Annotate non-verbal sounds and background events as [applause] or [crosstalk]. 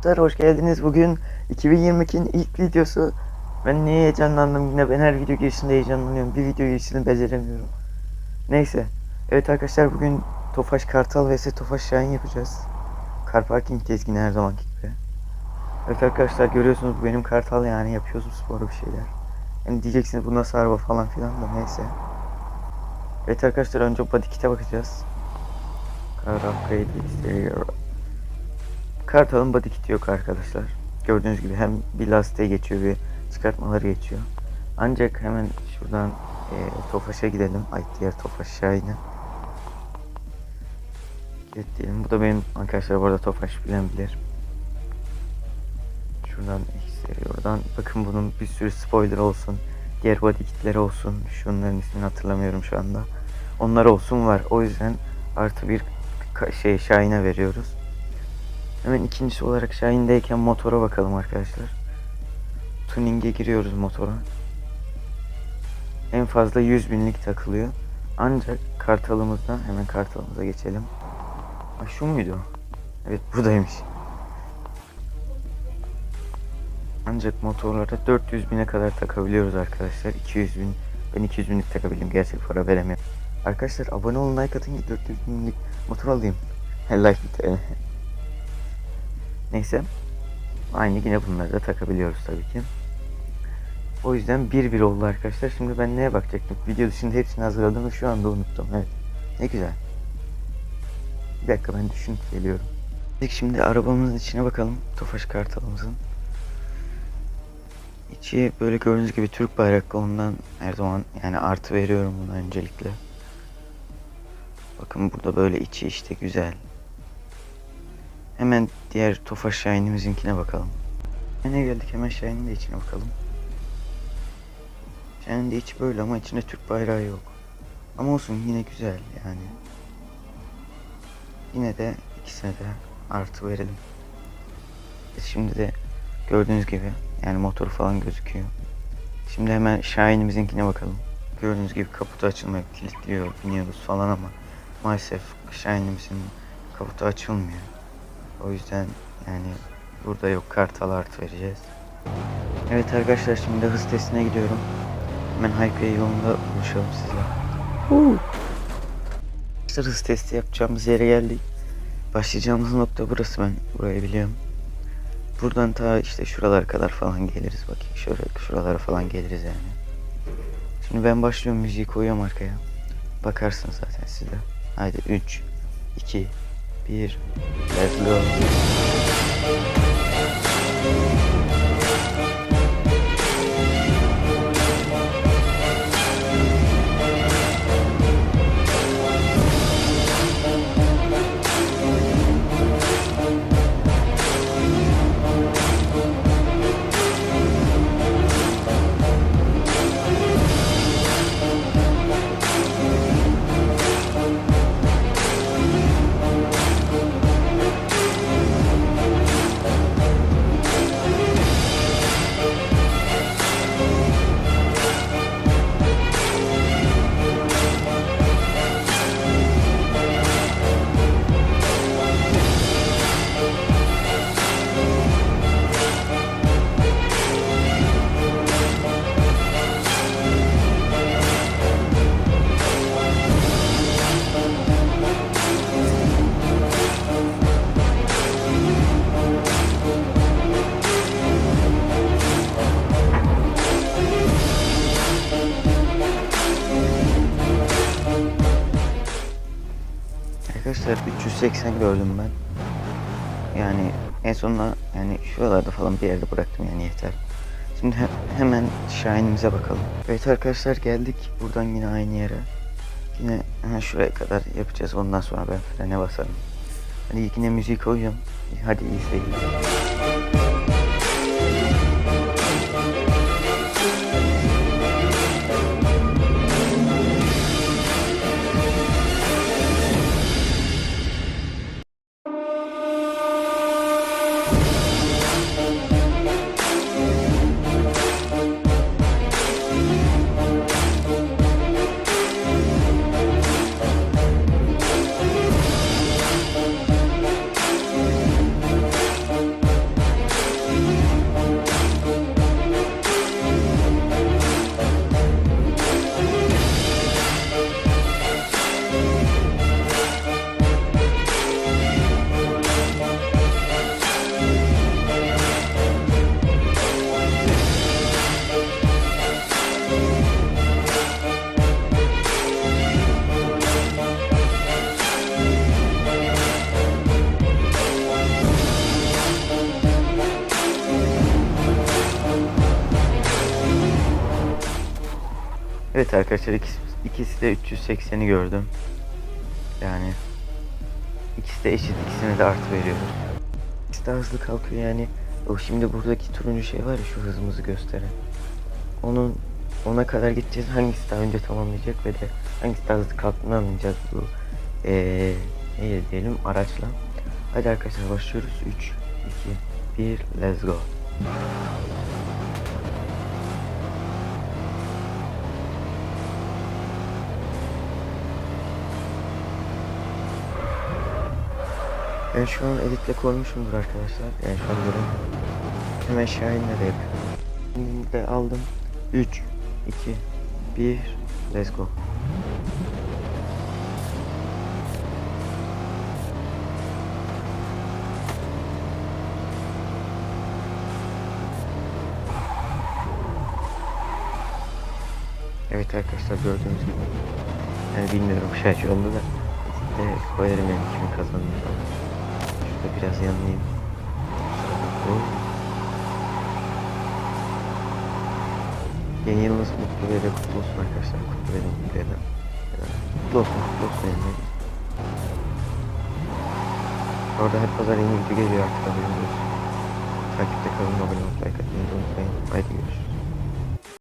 Arkadaşlar hoş geldiniz. Bugün 2022'nin ilk videosu. Ben niye heyecanlandım yine ben her video girişinde heyecanlanıyorum. Bir video girişini beceremiyorum. Neyse. Evet arkadaşlar bugün Tofaş Kartal vs Tofaş Şahin yapacağız. Car parking tezgini her zamanki gibi. Evet arkadaşlar görüyorsunuz bu benim Kartal yani yapıyoruz sporu bir şeyler. Yani diyeceksiniz bu nasıl araba falan filan da neyse. Evet arkadaşlar önce body kit'e bakacağız. Car upgrade exterior Kartal'ın body kiti yok arkadaşlar. Gördüğünüz gibi hem bir lastiğe geçiyor bir çıkartmaları geçiyor. Ancak hemen şuradan e, Tofaş'a gidelim. Ay diğer Tofaş Şahin'e. Evet diyelim. Bu da benim arkadaşlar bu arada Tofaş bilen bilir. Şuradan oradan bakın bunun bir sürü spoiler olsun. Diğer body kitleri olsun. Şunların ismini hatırlamıyorum şu anda. Onlar olsun var. O yüzden artı bir şey Şahin'e veriyoruz. Hemen ikincisi olarak Şahin'deyken motora bakalım arkadaşlar. Tuning'e giriyoruz motora. En fazla 100 binlik takılıyor. Ancak kartalımızdan hemen kartalımıza geçelim. Ha, şu muydu? Evet buradaymış. Ancak motorlara 400 bine kadar takabiliyoruz arkadaşlar. 200 bin. Ben 200 binlik takabildim. Gerçek para veremiyorum. Arkadaşlar abone olun like atın ki 400 binlik motor alayım. [laughs] like bir tane. Neyse. Aynı yine bunları da takabiliyoruz tabii ki. O yüzden 1-1 oldu arkadaşlar. Şimdi ben neye bakacaktım? Video dışında hepsini hazırladım ve şu anda unuttum. Evet. Ne güzel. Bir dakika ben düşünüp geliyorum. Şimdi arabamızın içine bakalım. Tofaş kartalımızın. İçi böyle gördüğünüz gibi Türk bayraklı ondan her zaman yani artı veriyorum buna öncelikle. Bakın burada böyle içi işte güzel. Hemen diğer Tofaş Şahin'imizinkine bakalım. Ne geldik hemen Şahin'in de içine bakalım. Şahin'in de içi böyle ama içinde Türk bayrağı yok. Ama olsun yine güzel yani. Yine de ikisine de artı verelim. Şimdi de gördüğünüz gibi yani motoru falan gözüküyor. Şimdi hemen Şahin'imizinkine bakalım. Gördüğünüz gibi kaputu açılmıyor, kilitliyor, biniyoruz falan ama maalesef Şahin'imizin kaputu açılmıyor. O yüzden yani burada yok kartal artı vereceğiz. Evet arkadaşlar şimdi hız testine gidiyorum. Hemen Highway yolunda buluşalım sizle. Arkadaşlar hız testi yapacağımız yere geldik. Başlayacağımız nokta burası ben burayı biliyorum. Buradan ta işte şuralara kadar falan geliriz bakayım. Şöyle şuralara falan geliriz yani. Şimdi ben başlıyorum müziği koyuyorum arkaya. Bakarsınız zaten siz de. Haydi 3 2 1 Let's go. Arkadaşlar 380 gördüm ben. Yani en sonunda yani şuralarda falan bir yerde bıraktım yani yeter. Şimdi he- hemen Shine'imize bakalım. Evet arkadaşlar geldik buradan yine aynı yere. Yine hemen şuraya kadar yapacağız ondan sonra ben frene basarım. Hadi yine müziği koyuyorum. Hadi iyi seyirler. Evet arkadaşlar ikisi, ikisi de 380'i gördüm. Yani ikisi de eşit ikisine de artı veriyoruz. İkisi de hızlı kalkıyor yani. O şimdi buradaki turuncu şey var ya şu hızımızı gösteren. Onun ona kadar gideceğiz. Hangisi daha önce tamamlayacak ve de hangisi daha hızlı kalktığını anlayacağız bu eee ne diyelim araçla. Hadi arkadaşlar başlıyoruz. 3, 2, 1, let's go. Ben şu an editle koymuşumdur arkadaşlar. Yani şu an durum hemen Şahin'le de yapıyorum. Şimdi de aldım. 3, 2, 1, let's go. Evet arkadaşlar gördüğünüz gibi yani bilmiyorum şarj oldu da koyarım yani kimin kazandığını da criazinha dele. Queridos, no poder de todos o el control de mi pena. Los músculos de mí. Agora repousarei de igreja que talvez Deus. Será que pecado não vai na peca, tendo um trem, vai Deus.